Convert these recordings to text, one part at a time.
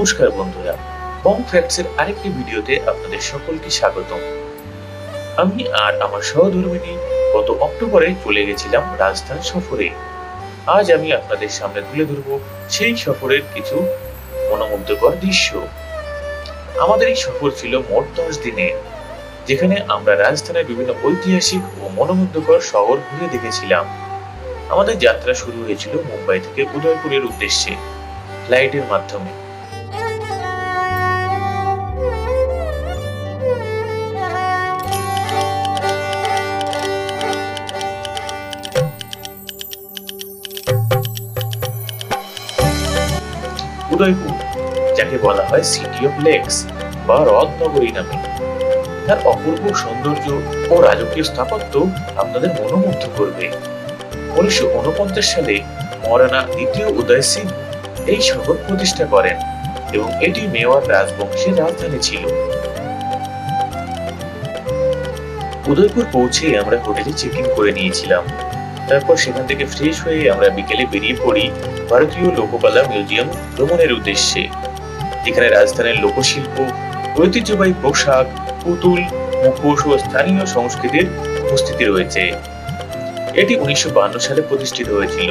নমস্কার বন্ধুরা বং ফ্যাক্টসের আরেকটি ভিডিওতে আপনাদের সকলকে স্বাগতম। আমি আর আমার সহধর্মিনী গত অক্টোবরে চলে গেছিলাম রাজস্থান সফরে। আজ আমি আপনাদের সামনে তুলে ধরব সেই সফরের কিছু মনোমুগ্ধকর দৃশ্য। আমাদের এই সফর ছিল মোট দশ দিনের যেখানে আমরা রাজস্থানের বিভিন্ন ঐতিহাসিক ও মনোমুগ্ধকর শহর ঘুরে দেখেছিলাম। আমাদের যাত্রা শুরু হয়েছিল মুম্বাই থেকে উদয়পুরের উদ্দেশ্যে। ফ্লাইটের মাধ্যমে। উদয়পুর, যাকে বলা হয় সিটি অফ লেকস বা হ্রদ নামে। তার অপূর্ব সৌন্দর্য ও রাজকীয় স্থাপত্য আপনাদের মনোমুগ্ধ করবে। উনিশশো উনপঞ্চাশ সালে মহারানা দ্বিতীয় উদয় সিং এই শহর প্রতিষ্ঠা করেন এবং এটি মেওয়ার রাজবংশের রাজধানী ছিল। উদয়পুর পৌঁছে আমরা হোটেলে চেক ইন করে নিয়েছিলাম। তারপর সেখান থেকে ফ্রেশ হয়ে আমরা বিকেলে বেরিয়ে পড়ি ভারতীয় লোককলা মিউজিয়াম ভ্রমণের উদ্দেশ্যে। যেখানে রাজস্থানের লোকশিল্প, ঐতিহ্যবাহী পোশাক, পুতুল, মুখোশ ও স্থানীয় সংস্কৃতির উপস্থিতি রয়েছে। এটি উনিশশো সালে প্রতিষ্ঠিত হয়েছিল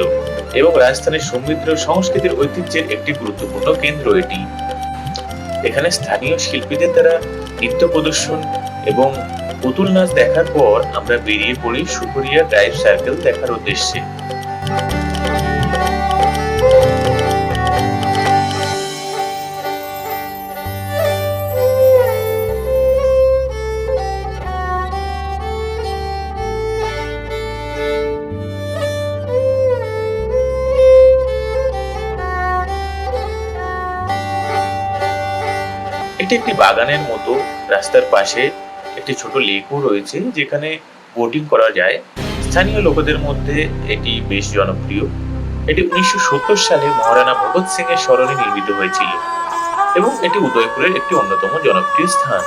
এবং রাজস্থানের সমৃদ্ধ সংস্কৃতির ঐতিহ্যের একটি গুরুত্বপূর্ণ কেন্দ্র এটি। এখানে স্থানীয় শিল্পীদের দ্বারা নৃত্য প্রদর্শন এবং পুতুল নাচ দেখার পর আমরা বেরিয়ে পড়ি সুপুরিয়া ড্রাইভ সার্কেল দেখার উদ্দেশ্যে। এটি একটি বাগানের মতো, রাস্তার পাশে একটি ছোট লেকও রয়েছে যেখানে বোটিং করা যায়। স্থানীয় লোকদের মধ্যে এটি বেশ জনপ্রিয়। এটি উনিশশো সত্তর সালে মহারানা ভগৎ সিং এর স্মরণে নির্মিত হয়েছিল এবং এটি উদয়পুরের একটি অন্যতম জনপ্রিয় স্থান।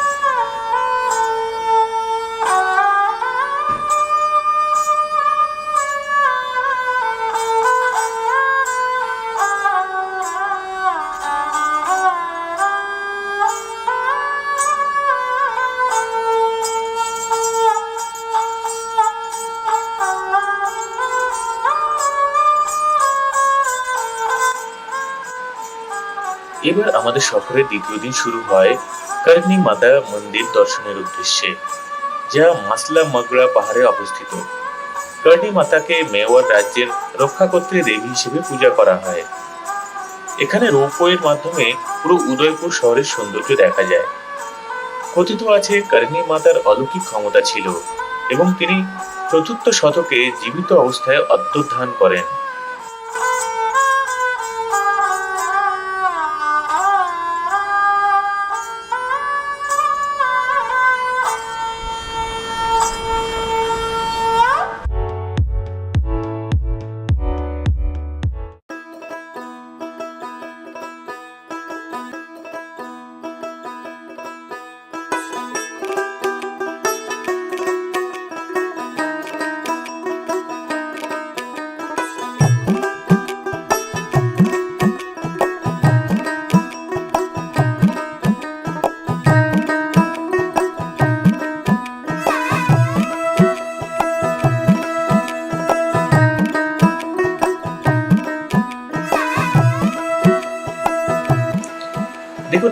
এবার আমাদের সফরের দ্বিতীয় দিন শুরু হয় কর্ণী মাতা মন্দির দর্শনের উদ্দেশ্যে, যা মাসলা মগরা পাহাড়ে অবস্থিত। কর্ণী মাতাকে মেওয়ার রাজ্যের রক্ষাকর্ত্রী দেবী হিসেবে পূজা করা হয়। এখানে রোপওয়ের মাধ্যমে পুরো উদয়পুর শহরের সৌন্দর্য দেখা যায়। কথিত আছে কর্ণী মাতার অলৌকিক ক্ষমতা ছিল এবং তিনি চতুর্থ শতকে জীবিত অবস্থায় অন্তর্ধান করেন।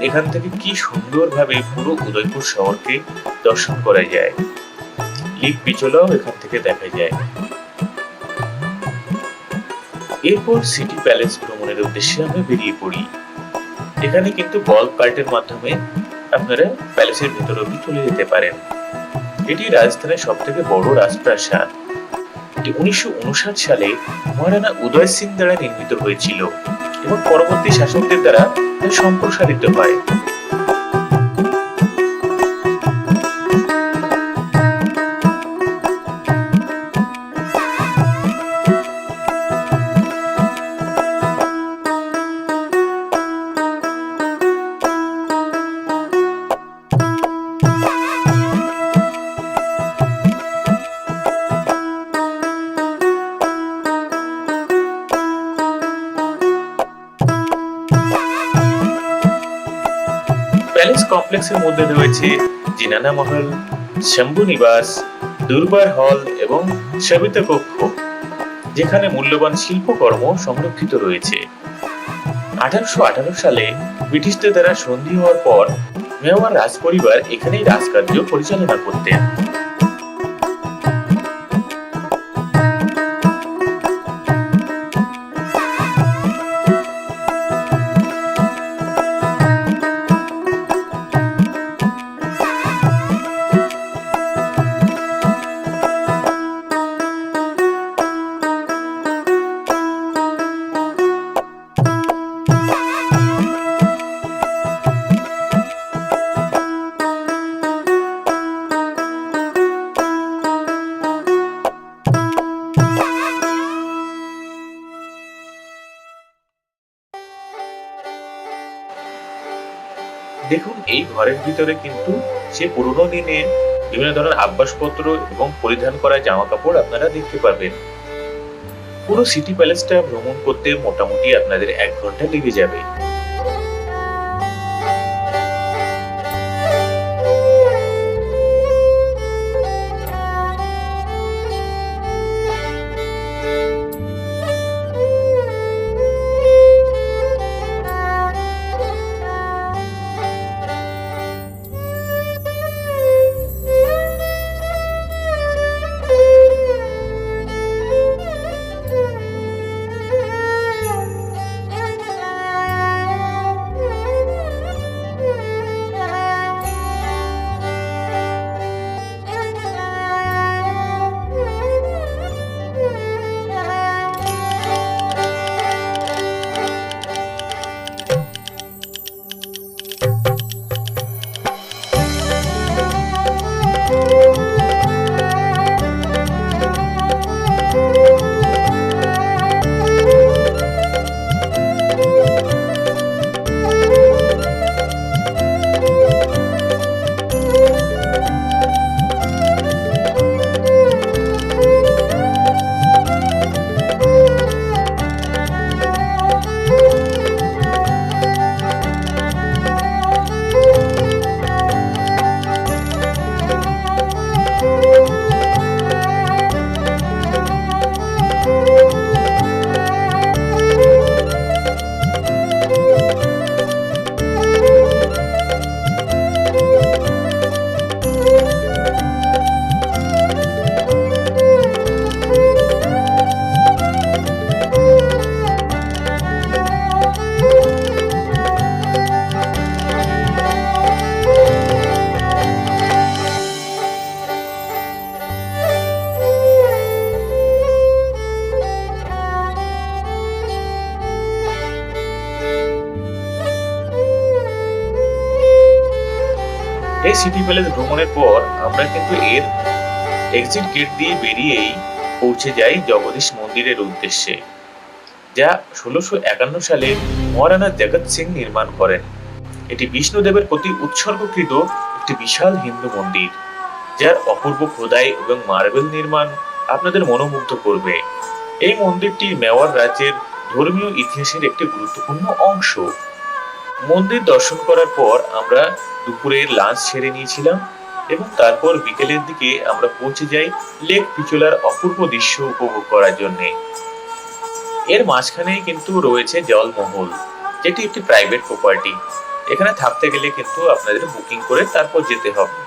এখান থেকে কি সুন্দরভাবে পুরো উদয়পুর শহরকে দর্শন করা যায়? লিক পিছলাও এখান থেকে দেখা যায়। এরপর সিটি প্যালেস ভ্রমণের উদ্দেশ্যে আমরা বেরিয়ে পড়ি। এখানে কিন্তু বল কার্টের মাধ্যমে আপনারা প্যালেসের ভেতর অব্দি চলে যেতে পারেন। এটি রাজস্থানের সব থেকে বড় রাজপ্রাসাদ। এটি উনিশশো উনষাট সালে মহারানা উদয় সিং দ্বারা নির্মিত হয়েছিল এবং পরবর্তী শাসকদের দ্বারা সম্প্রসারিত হয়। কমপ্লেক্সের মধ্যে রয়েছে জিনানা মহল, শম্ভু নিবাস, দুর্বার হল এবং সবিতা কক্ষ, যেখানে মূল্যবান শিল্পকর্ম সংরক্ষিত রয়েছে। আঠারোশো আঠারো সালে ব্রিটিশদের দ্বারা সন্ধি হওয়ার পর মেওয়ার রাজপরিবার এখানেই রাজকার্য পরিচালনা করতেন। দেখুন, এই ঘরের ভিতরে কিন্তু সে পুরোনো দিনে বিভিন্ন ধরনের আব্বাসপত্র এবং পরিধান করা জামা কাপড় আপনারা দেখতে পাবেন। পুরো সিটি প্যালেসটা ভ্রমণ করতে মোটামুটি আপনাদের এক ঘণ্টা লেগে যাবে। এই সিটি প্যালেস ভ্রমণের পর আমরা কিন্তু এর এক্সিট গেট দিয়ে বেরিয়েই পৌঁছে যাই জগদীশ মন্দিরের উদ্দেশ্যে, যা ষোলোশো একান্ন সালে মহারানা জগৎ সিং নির্মাণ করেন। এটি বিষ্ণুদেবের প্রতি উৎসর্গকৃত একটি বিশাল হিন্দু মন্দির, যার অপূর্ব খোদাই এবং মার্বেল নির্মাণ আপনাদের মনোমুগ্ধ করবে। এই মন্দিরটি মেওয়ার রাজ্যের ধর্মীয় ইতিহাসের একটি গুরুত্বপূর্ণ অংশ। মন্দির দর্শন করার পর আমরা দুপুরের লাঞ্চ সেরে নিয়েছিলাম এবং তারপর বিকেলের দিকে আমরা পৌঁছে যাই লেক পিচোলার অপূর্ব দৃশ্য উপভোগ করার জন্যে। এর মাঝখানে কিন্তু রয়েছে জলমহল, যেটি একটি প্রাইভেট প্রপার্টি এখানে থাকতে গেলে কিন্তু আপনাদের বুকিং করে তারপর যেতে হবে।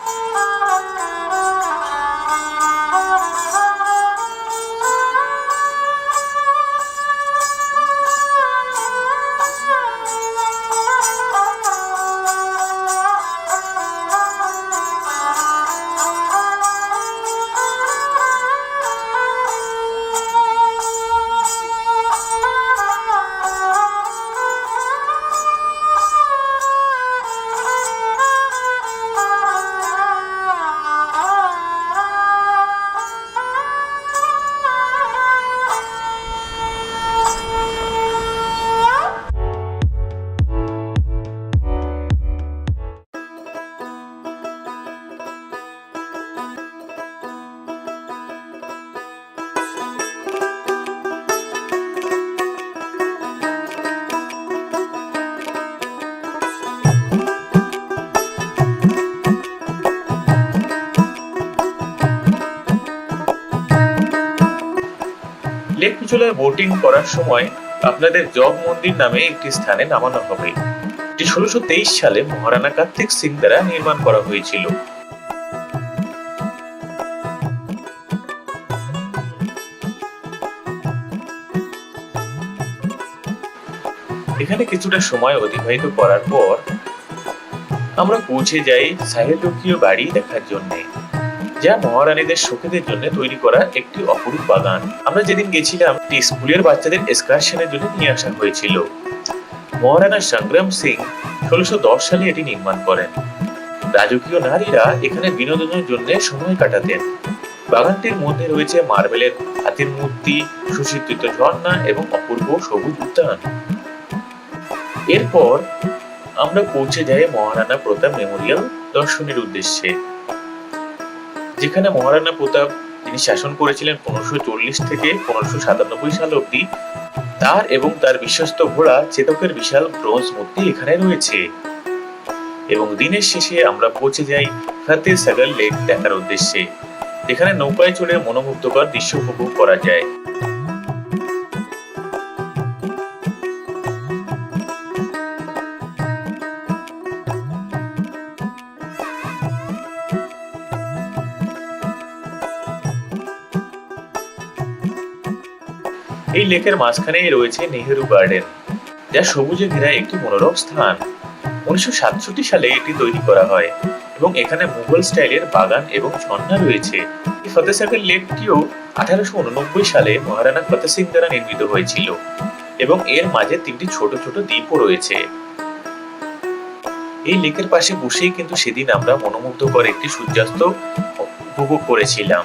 পিচুলায় বোটিং করার সময় আপনাদের জগ মন্দির নামে একটি স্থানে নামানো হবে। এটি ষোলোশো সালে মহারানা কার্তিক সিং দ্বারা নির্মাণ করা হয়েছিল। এখানে কিছুটা সময় অতিবাহিত করার পর আমরা পৌঁছে যাই সাহেলকীয় বাড়ি দেখার জন্য। যা মহারানীদের শোকেদের জন্য তৈরি করা একটি অপরূপ বাগান। আমরা যেদিন গেছিলাম একটি স্কুলের বাচ্চাদের এক্সকারশনের জন্য নিয়ে আসা হয়েছিল। মহারানা সংগ্রাম সিং ষোলোশো দশ সালে এটি নির্মাণ করেন। রাজকীয় নারীরা এখানে বিনোদনের জন্য সময় কাটাতেন। বাগানটির মধ্যে রয়েছে মার্বেলের হাতির মূর্তি সুচিত্রিত ঝর্ণা এবং অপূর্ব সবুজ উদ্যান। এরপর আমরা পৌঁছে যাই মহারানা প্রতাপ মেমোরিয়াল দর্শনের উদ্দেশ্যে। যেখানে মহারানা প্রতাপ তিনি শাসন করেছিলেন পনেরোশো চল্লিশ থেকে পনেরোশো সাতানব্বই সাল অব্দি তার এবং তার বিশ্বস্ত ঘোড়া চেতকের বিশাল ব্রোঞ্জ মূর্তি এখানে রয়েছে। এবং দিনের শেষে আমরা পৌঁছে যাই ফাতে সাগর লেক দেখার উদ্দেশ্যে। এখানে নৌকায় চড়ে মনোমুগ্ধকর দৃশ্য উপভোগ করা যায়। এই লেকের মাঝখানেই রয়েছে নেহেরু গার্ডেন, যা সবুজে ঘেরা একটি মনোরম স্থান। উনিশশো সাতষট্টি সালে এটি তৈরি করা হয় এবং এখানে মুঘল স্টাইলের বাগান এবং ঝর্ণা রয়েছে। এই ফতেসাগর লেকটিও আঠারোশো উননব্বই সালে মহারানা ফতেহ সিং দ্বারা নির্মিত হয়েছিল এবং এর মাঝে তিনটি ছোট ছোট দ্বীপও রয়েছে। এই লেকের পাশে বসেই কিন্তু সেদিন আমরা মনোমুগ্ধকর একটি সূর্যাস্ত উপভোগ করেছিলাম।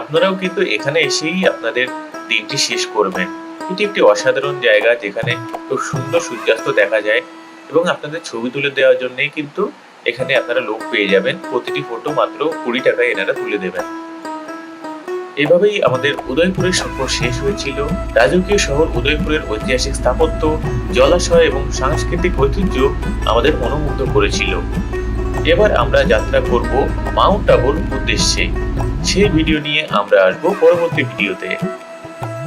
আপনারাও কিন্তু এখানে এসেই আপনাদের দিনটি শেষ করবেন এটি একটি অসাধারণ জায়গা যেখানে খুব সুন্দর সূর্যাস্ত দেখা যায় এবং আপনাদের ছবি তুলে দেওয়ার জন্যই কিন্তু এখানে আপনারা লোক পেয়ে যাবেন। প্রতিটি ফটো মাত্র কুড়ি টাকায় এনারা তুলে দেবেন। এভাবেই আমাদের উদয়পুরের সফর শেষ হয়েছিল। রাজকীয় শহর উদয়পুরের ঐতিহাসিক স্থাপত্য, জলাশয় এবং সাংস্কৃতিক ঐতিহ্য আমাদের মনোমুগ্ধ করেছিল। এবার আমরা যাত্রা করব মাউন্ট আবুর উদ্দেশ্যে। সেই ভিডিও নিয়ে আমরা আসব পরবর্তী ভিডিওতে।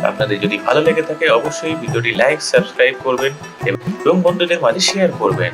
আপনাদের যদি ভালো লেগে থাকে, অবশ্যই ভিডিওটি লাইক সাবস্ক্রাইব করবেন এবং বন্ধুদের মাঝে শেয়ার করবেন।